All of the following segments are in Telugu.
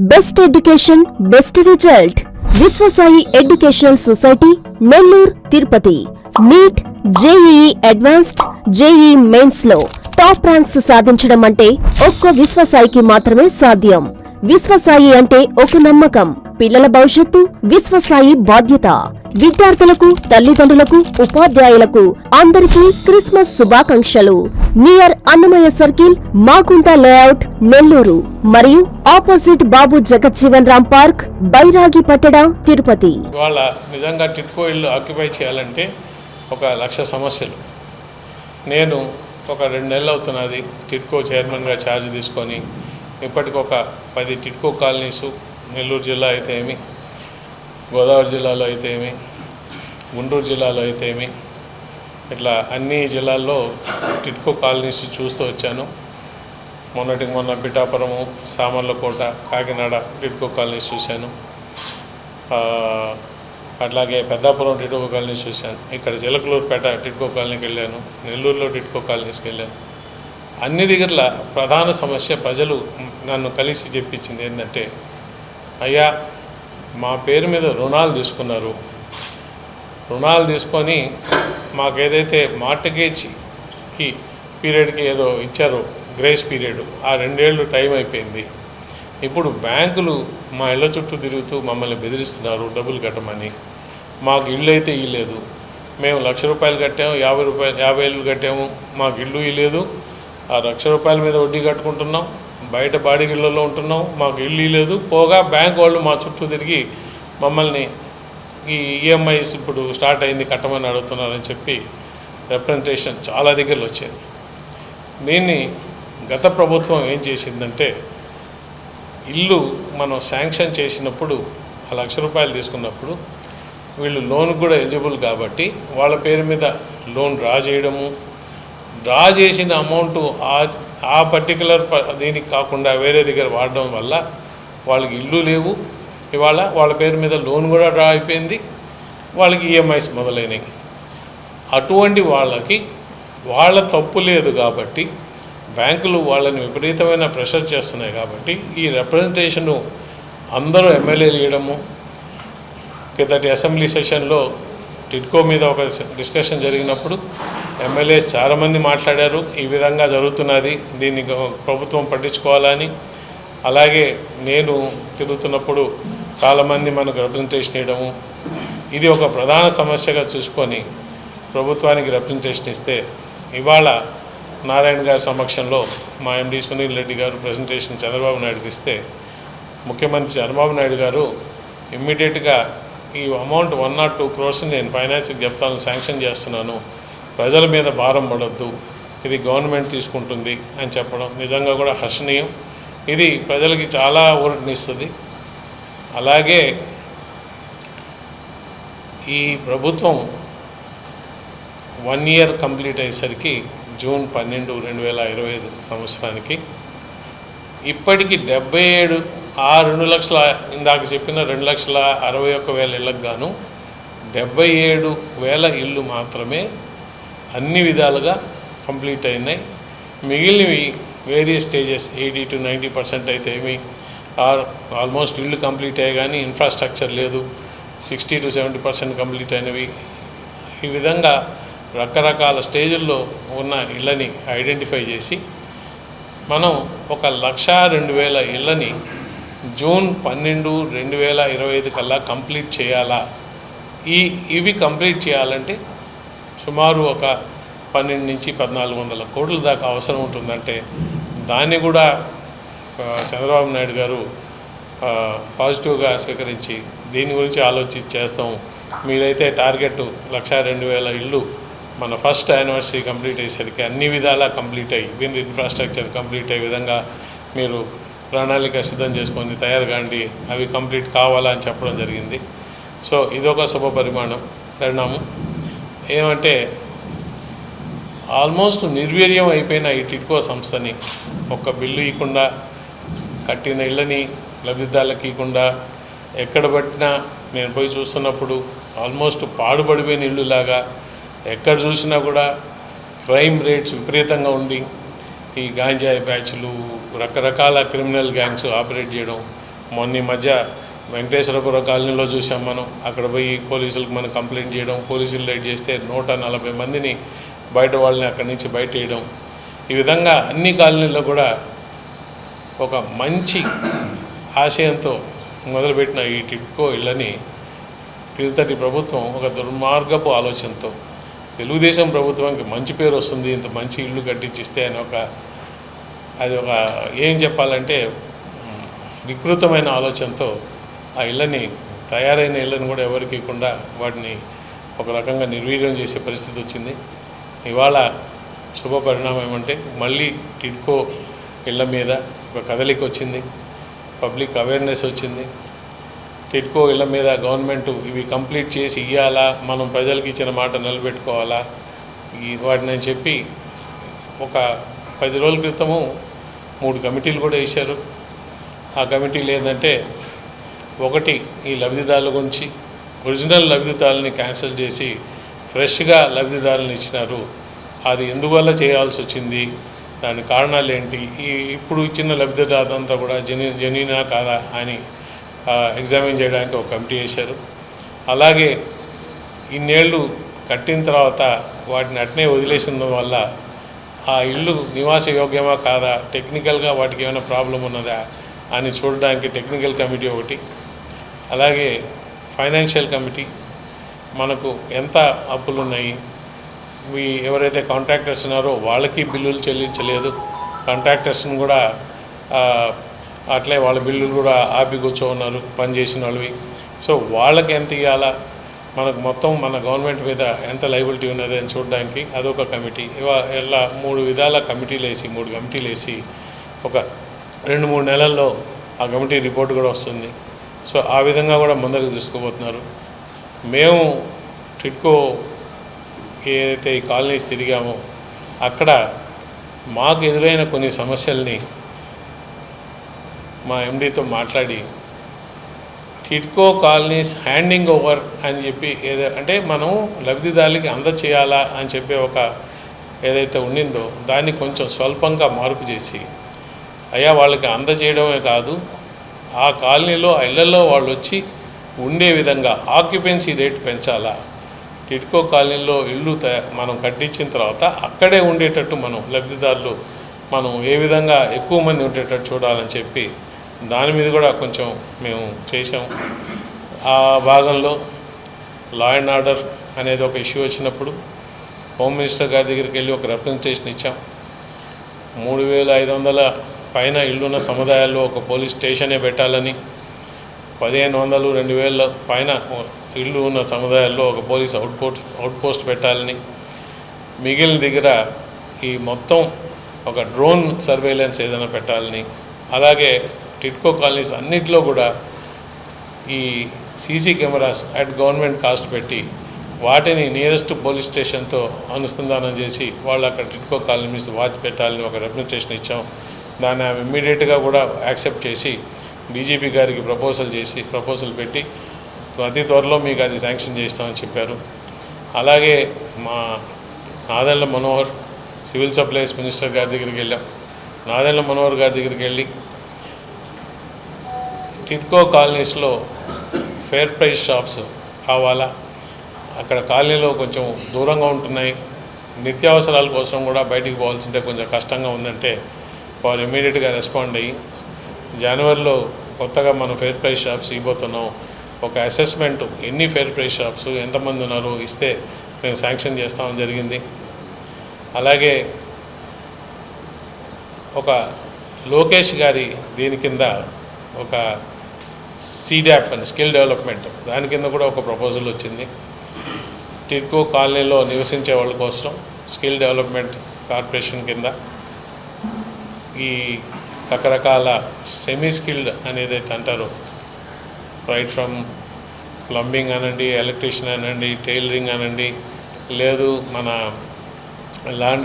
Best education best result. Viswasai educational society Nellore Tirupati. NEET JEE advanced JEE మెయిన్స్లో. టాప్ ర్యాంక్స్ సాధించడం అంటే ఒక్క విశ్వసాయికి మాత్రమే సాధ్యం. విశ్వసాయి అంటే ఒక నమ్మకం. పిల్లల భవిష్యత్తు విశ్వసాయి బాధ్యత. విద్యార్థులకు తల్లిదండ్రులకు ఉపాధ్యాయులకు అందరికీ క్రిస్మస్ శుభాకాంక్షలు. Near Annamayya circle Makunta layout Nellore. మరియు ఆపోజిట్ బాబు జగజ్జీవన్ రామ్ పార్క్ బైరాగి పట్టణ తిరుపతి. ఇవాళ నిజంగా టిట్కో ఇల్లు ఆక్యుపై చేయాలంటే ఒక లక్ష సమస్యలు. నేను ఒక రెండు నెలలు అవుతున్నది టిట్కో చైర్మన్గా ఛార్జ్ తీసుకొని ఇప్పటికొక పది టిట్కో కాలనీస్ నెల్లూరు జిల్లా అయితే ఏమి? గోదావరి జిల్లాలో అయితే ఏమి? గుంటూరు జిల్లాలో అయితే ఏమి? ఇట్లా అన్ని జిల్లాల్లో టిట్కో కాలనీస్ చూస్తూ వచ్చాను. మొన్నటికి మొన్న పిఠాపురము సామర్లకోట కాకినాడ టిట్కో కాలనీస్ చూశాను. అట్లాగే పెద్దాపురం టిట్కో కాలనీస్ చూశాను. ఇక్కడ చిలకలూరుపేట టిట్కో కాలనీకి వెళ్ళాను. నెల్లూరులో టిట్కో కాలనీస్కి వెళ్ళాను. అన్ని దగ్గర ప్రధాన సమస్య ప్రజలు నన్ను కలిసి చెప్పించింది ఏంటంటే అయ్యా మా పేరు మీద రుణాలు తీసుకున్నారు. రుణాలు తీసుకొని మాకు ఏదైతే మార్టగేజ్కి పీరియడ్కి ఏదో ఇచ్చారో గ్రేస్ పీరియడ్ ఆ రెండేళ్ళు టైం అయిపోయింది. ఇప్పుడు బ్యాంకులు మా ఇళ్ళ చుట్టూ తిరుగుతూ మమ్మల్ని బెదిరిస్తున్నారు డబ్బులు కట్టమని. మాకు ఇల్లు అయితే ఇవ్వలేదు మేము లక్ష రూపాయలు కట్టాము యాభై రూపాయలు యాభై ఏళ్ళు కట్టాము మాకు ఇల్లు ఇవ్వలేదు ఆ లక్ష రూపాయల మీద వడ్డీ కట్టుకుంటున్నాం. బయట బాడీగిళ్ళలో ఉంటున్నాం మాకు ఇల్లు లేదు. పోగా బ్యాంక్ వాళ్ళు మా చుట్టూ తిరిగి మమ్మల్ని ఈ ఈఎంఐస్ ఇప్పుడు స్టార్ట్ అయింది కట్టమని అడుగుతున్నారని చెప్పి రిప్రజెంటేషన్ చాలా దగ్గరలో వచ్చింది. దీన్ని గత ప్రభుత్వం ఏం చేసిందంటే ఇల్లు మనం శాంక్షన్ చేసినప్పుడు ఆ లక్ష రూపాయలు తీసుకున్నప్పుడు వీళ్ళు లోన్ కూడా ఎలిజిబుల్ కాబట్టి వాళ్ళ పేరు మీద లోన్ డ్రా చేయడము డ్రా చేసిన అమౌంట్ ఆ ఆ పర్టికులర్ దీనికి కాకుండా వేరే దగ్గర వాడడం వల్ల వాళ్ళకి ఇల్లు లేవు. ఇవాళ వాళ్ళ పేరు మీద లోన్ కూడా డ్రా అయిపోయింది. వాళ్ళకి ఈఎంఐస్ మొదలైనవి అటువంటి వాళ్ళకి వాళ్ళ తప్పు లేదు కాబట్టి బ్యాంకులు వాళ్ళని విపరీతమైన ప్రెషర్ చేస్తున్నాయి కాబట్టి ఈ రిప్రజెంటేషను అందరూ ఎమ్మెల్యేలు ఇవ్వడము కిందటి అసెంబ్లీ సెషన్లో టిడ్కో మీద ఒక డిస్కషన్ జరిగినప్పుడు ఎమ్మెల్యేస్ చాలామంది మాట్లాడారు ఈ విధంగా జరుగుతున్నది దీన్ని ప్రభుత్వం పట్టించుకోవాలని. అలాగే నేను తిరుగుతున్నప్పుడు చాలామంది మనకు రిప్రజెంటేషన్ ఇవ్వడము ఇది ఒక ప్రధాన సమస్యగా చూసుకొని ప్రభుత్వానికి రిప్రజెంటేషన్ ఇస్తే ఇవాళ నారాయణ గారి సమక్షంలో మా ఎండి సునీల్ రెడ్డి గారు ప్రజెంటేషన్ చంద్రబాబు నాయుడుకి ఇస్తే ముఖ్యమంత్రి చంద్రబాబు నాయుడు గారు ఇమ్మీడియట్గా ఈ amount one not two crores నేను ఫైనాన్స్కి చెప్తాను శాంక్షన్ చేస్తున్నాను. ప్రజల మీద భారం పడద్దు ఇది గవర్నమెంట్ తీసుకుంటుంది అని చెప్పడం నిజంగా కూడా హర్షణీయం. ఇది ప్రజలకి చాలా ఊరటనిస్తుంది అలాగే ఈ ప్రభుత్వం వన్ ఇయర్ కంప్లీట్ అయ్యేసరికి జూన్ పన్నెండు రెండు వేల ఇరవై ఐదు సంవత్సరానికి ఇప్పటికి డెబ్బై ఏడు ఆ రెండు లక్షల ఇందాక చెప్పిన రెండు లక్షల అరవై ఒక్క వేల ఇళ్ళకు గాను డెబ్బై ఏడు వేల ఇల్లు మాత్రమే అన్ని విధాలుగా కంప్లీట్ అయినాయి. మిగిలినవి various stages eighty two ninety percent అయితే ఏమి ఆర్ ఆల్మోస్ట్ ఇల్లు కంప్లీట్ అయ్యాయి కానీ ఇన్ఫ్రాస్ట్రక్చర్ లేదు. Sixty to seventy percent complete అయినవి. ఈ విధంగా రకరకాల స్టేజుల్లో ఉన్న ఇళ్ళని ఐడెంటిఫై చేసి మనం ఒక లక్ష రెండు వేల ఇళ్ళని జూన్ పన్నెండు రెండు వేల ఇరవై ఐదు కల్లా కంప్లీట్ చేయాలా? ఈ ఇవి కంప్లీట్ చేయాలంటే సుమారు ఒక పన్నెండు నుంచి పద్నాలుగు వందల కోట్ల దాకా అవసరం ఉంటుందంటే దాన్ని కూడా చంద్రబాబు నాయుడు గారు పాజిటివ్గా స్వీకరించి దీని గురించి ఆలోచించి చేస్తాం. మీరైతే టార్గెట్ లక్ష రెండు వేల ఇళ్ళు మన ఫస్ట్ యానివర్సరీ కంప్లీట్ అయ్యేసరికి అన్ని విధాలా కంప్లీట్ అయ్యి విన్ ఇన్ఫ్రాస్ట్రక్చర్ కంప్లీట్ అయ్యే విధంగా మీరు ప్రణాళిక సిద్ధం చేసుకొని తయారు కాండి అవి కంప్లీట్ కావాలా అని చెప్పడం జరిగింది. సో ఇదొక శుభ పరిమాణం. పరిణామం ఏమంటే ఆల్మోస్ట్ నిర్వీర్యం అయిపోయిన ఈ టిడ్కో సంస్థని ఒక్క బిల్లు ఇవ్వకుండా కట్టిన ఇళ్ళని లబ్ధిదారులకు ఇవ్వకుండా ఎక్కడ పట్టినా నేను పోయి చూస్తున్నప్పుడు ఆల్మోస్ట్ పాడుపడిపోయిన ఇళ్ళులాగా ఎక్కడ చూసినా కూడా క్రైమ్ రేట్స్ విపరీతంగా ఉండి ఈ గాంజాయి బ్యాచ్లు రకరకాల క్రిమినల్ గ్యాంగ్స్ ఆపరేట్ చేయడం మొన్న మధ్య వెంకటేశ్వరపురం కాలనీలో చూసాం మనం. అక్కడ పోయి పోలీసులకు మనం కంప్లైంట్ చేయడం పోలీసులు రైడ్ చేస్తే నూట నలభై మందిని బయట వాళ్ళని అక్కడి నుంచి బయట వేయడం ఈ విధంగా అన్ని కాలనీల్లో కూడా ఒక మంచి ఆశయంతో మొదలుపెట్టిన ఈ టిప్కో ఇళ్ళని క్రిందటి ప్రభుత్వం ఒక దుర్మార్గపు ఆలోచనతో తెలుగుదేశం ప్రభుత్వానికి మంచి పేరు వస్తుంది ఇంత మంచి ఇల్లు కట్టించిస్తే అని ఒక అది ఒక ఏం చెప్పాలంటే వికృతమైన ఆలోచనతో ఆ ఇళ్ళని తయారైన ఇళ్ళని కూడా ఎవరికి ఇవ్వకుండా వాటిని ఒక రకంగా నిర్వీర్యం చేసే పరిస్థితి వచ్చింది. ఇవాళ శుభ పరిణామం ఏమంటే మళ్ళీ టిడ్కో ఇళ్ళ మీద ఒక కదలిక వచ్చింది. పబ్లిక్ అవేర్నెస్ వచ్చింది. టిడ్కో ఇళ్ళ మీద గవర్నమెంట్ ఇవి కంప్లీట్ చేసి ఇవ్వాలా మనం ప్రజలకు ఇచ్చిన మాట నిలబెట్టుకోవాలా? ఈ వాటిని అని చెప్పి ఒక పది రోజుల క్రితము మూడు కమిటీలు కూడా వేశారు. ఆ కమిటీలు ఏంటంటే ఒకటి ఈ లబ్ధిదారుల గురించి. ఒరిజినల్ లబ్ధిదారులని క్యాన్సిల్ చేసి ఫ్రెష్గా లబ్ధిదారులను ఇచ్చినారు. అది ఎందువల్ల చేయాల్సి వచ్చింది? దాని కారణాలు ఏంటి? ఈ ఇప్పుడు ఇచ్చిన లబ్ధిదారులంతా కూడా జని జనీనా కాదా అని ఎగ్జామిన్ చేయడానికి ఒక కమిటీ వేశారు. అలాగే ఇన్నేళ్ళు కట్టిన తర్వాత వాటిని అట్నే వదిలేసిన వల్ల ఆ ఇల్లు నివాస యోగ్యమా కాదా? టెక్నికల్గా వాటికి ఏమైనా ప్రాబ్లం ఉన్నదా? అని చూడడానికి టెక్నికల్ కమిటీ ఒకటి అలాగే ఫైనాన్షియల్ కమిటీ మనకు ఎంత అప్పులు ఉన్నాయి మీ ఎవరైతే కాంట్రాక్టర్స్ ఉన్నారో వాళ్ళకి బిల్లులు చెల్లించలేదు కాంట్రాక్టర్స్ని కూడా అట్లే వాళ్ళ బిల్లులు కూడా ఆపి కూర్చో ఉన్నారు పనిచేసిన వాళ్ళవి. సో వాళ్ళకి ఎంత ఇవ్వాలా మనకు మొత్తం మన గవర్నమెంట్ మీద ఎంత లైబిలిటీ ఉన్నది అని చూడడానికి అదొక కమిటీ. ఇవా ఇలా మూడు విధాల కమిటీలు వేసి మూడు కమిటీలు వేసి ఒక రెండు మూడు నెలల్లో ఆ కమిటీ రిపోర్ట్ కూడా వస్తుంది. సో ఆ విధంగా కూడా ముందరకు తీసుకుపోతున్నారు. మేము టిట్కో ఏదైతే ఈ కాలనీస్ తిరిగామో అక్కడ మాకు ఎదురైన కొన్ని సమస్యల్ని మా ఎండీతో మాట్లాడి టిట్కో కాలనీస్ హ్యాండింగ్ ఓవర్ అని చెప్పి ఏదో అంటే మనం లబ్ధిదారులకి అందచేయాలా అని చెప్పి ఒక ఏదైతే ఉండిందో దాన్ని కొంచెం స్వల్పంగా మార్పు చేసి అయ్యా వాళ్ళకి అందజేయడమే కాదు ఆ కాలనీలో ఆ ఇళ్ళలో వాళ్ళు వచ్చి ఉండే విధంగా ఆక్యుపెన్సీ రేట్ పెంచాలా? టిడ్కో కాలనీలో ఇల్లు మనం కట్టించిన తర్వాత అక్కడే ఉండేటట్టు మనం లబ్ధిదారులు మనం ఏ విధంగా ఎక్కువ మంది ఉండేటట్టు చూడాలని చెప్పి దాని మీద కూడా కొంచెం మేము చేసాం ఆ భాగంలో లా అండ్ ఆర్డర్ అనేది ఒక ఇష్యూ వచ్చినప్పుడు హోమ్ మినిస్టర్ గారి దగ్గరికి వెళ్ళి ఒక రిప్రజెంటేషన్ ఇచ్చాం. మూడు వేల ఐదు వందల పైన ఇల్లున్న సముదాయాల్లో ఒక పోలీస్ స్టేషనే పెట్టాలని పదిహేను వందలు రెండు వేల పైన ఇల్లు ఉన్న సముదాయాల్లో ఒక పోలీస్ అవుట్పోస్ట్ అవుట్పోస్ట్ పెట్టాలని. మిగిలిన దగ్గర ఈ మొత్తం ఒక డ్రోన్ సర్వేలెన్స్ ఏదైనా పెట్టాలని. అలాగే టిట్కో కాలనీస్ అన్నిటిలో కూడా ఈ CC cameras at government cost పెట్టి వాటిని నియరెస్ట్ పోలీస్ స్టేషన్తో అనుసంధానం చేసి వాళ్ళు అక్కడ టిట్కో కాలనీస్ వాచ్ పెట్టాలని ఒక రిప్రజెంటేషన్ ఇచ్చాం. దాన్ని ఆమె ఇమ్మీడియట్గా కూడా యాక్సెప్ట్ చేసి డీజీపీ గారికి ప్రపోజల్ చేసి ప్రపోజల్ పెట్టి అతి త్వరలో మీకు అది శాంక్షన్ చేస్తామని చెప్పారు. అలాగే మా Nadendla Manohar civil supplies minister గారి దగ్గరికి వెళ్ళాం. నాదెళ్ళ మనోహర్ గారి దగ్గరికి వెళ్ళి టిట్కో కాలనీస్లో ఫేర్ ప్రైస్ షాప్స్ కావాలా అక్కడ కాలనీలో కొంచెం దూరంగా ఉంటున్నాయి. నిత్యావసరాల కోసం కూడా బయటికి పోవాల్సింటే కొంచెం కష్టంగా ఉందంటే వారు ఇమీడియట్గా రెస్పాండ్ అయ్యి జనవరిలో కొత్తగా మనం ఫేర్ ప్రైస్ షాప్స్ ఇవ్వబోతున్నాం. ఒక అసెస్మెంట్ ఎన్ని ఫేర్ ప్రైస్ షాప్స్ ఎంతమంది ఉన్నారో ఇస్తే మేము శాంక్షన్ చేస్తామని జరిగింది. అలాగే ఒక లోకేష్ గారి దీని కింద ఒక సీడ్యాప్ అని స్కిల్ డెవలప్మెంట్ దాని కింద కూడా ఒక ప్రపోజల్ వచ్చింది. టిడ్కో కాలనీలో నివసించే వాళ్ళ కోసం స్కిల్ డెవలప్మెంట్ కార్పొరేషన్ కింద ఈ రకరకాల సెమీ స్కిల్డ్ అనేది అయితే అంటారు. రైట్ ఫ్రమ్ ప్లంబింగ్ అనండి ఎలక్ట్రీషియన్ అనండి టైలరింగ్ అనండి లేదు మన లాన్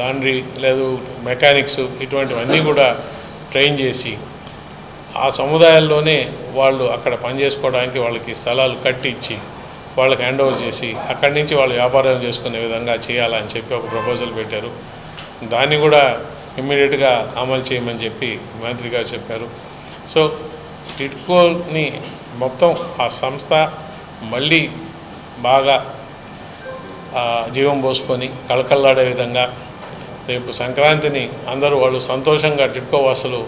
లాండ్రీ లేదు మెకానిక్స్ ఇటువంటివన్నీ కూడా ట్రైన్ చేసి ఆ సముదాయాల్లోనే వాళ్ళు అక్కడ పనిచేసుకోవడానికి వాళ్ళకి స్థలాలు కట్టి ఇచ్చి వాళ్ళకి హ్యాండ్ ఓవర్ చేసి అక్కడి నుంచి వాళ్ళు వ్యాపారం చేసుకునే విధంగా చేయాలని చెప్పి ఒక ప్రపోజల్ పెట్టారు. దాన్ని కూడా ఇమ్మీడియట్గా అమలు చేయమని చెప్పి మంత్రి గారు చెప్పారు. సో టిట్కోని మొత్తం ఆ సంస్థ మళ్ళీ బాగా జీవం పోసుకొని కళకళలాడే విధంగా రేపు సంక్రాంతిని అందరూ వాళ్ళు సంతోషంగా టిట్కో వాసులు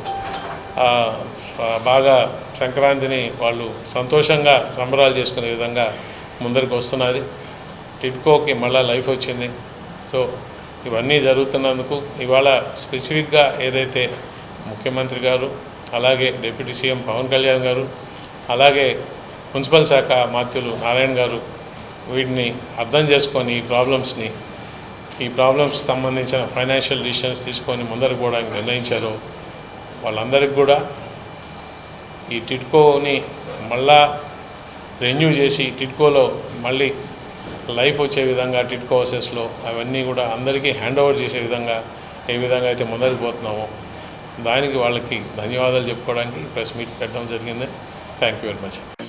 బాగా సంక్రాంతిని వాళ్ళు సంతోషంగా సంబరాలు చేసుకునే విధంగా ముందరికి వస్తున్నది. టిట్కోకి మళ్ళీ లైఫ్ వచ్చింది. సో ఇవన్నీ జరుగుతున్నందుకు ఇవాళ స్పెసిఫిక్గా ఏదైతే ముఖ్యమంత్రి గారు అలాగే డిప్యూటీ సీఎం పవన్ కళ్యాణ్ గారు అలాగే మున్సిపల్ శాఖ మాత్యులు నారాయణ గారు వీటిని అర్థం చేసుకొని ఈ ప్రాబ్లమ్స్ని ఈ ప్రాబ్లమ్స్ సంబంధించిన ఫైనాన్షియల్ డిసిషన్స్ తీసుకొని ముందరకు పోవడానికి నిర్ణయించారు వాళ్ళందరికీ కూడా ఈ టిట్కోని మళ్ళా రెన్యూ చేసి టిట్కోలో మళ్ళీ లైఫ్ వచ్చే విధంగా టిడ్కో హౌసెస్లో అవన్నీ కూడా అందరికీ హ్యాండ్ ఓవర్ చేసే విధంగా ఏ విధంగా అయితే ముందరికి పోతున్నామో దానికి వాళ్ళకి ధన్యవాదాలు చెప్పుకోవడానికి ప్రెస్ మీట్ పెట్టడం జరిగింది. Thank you very much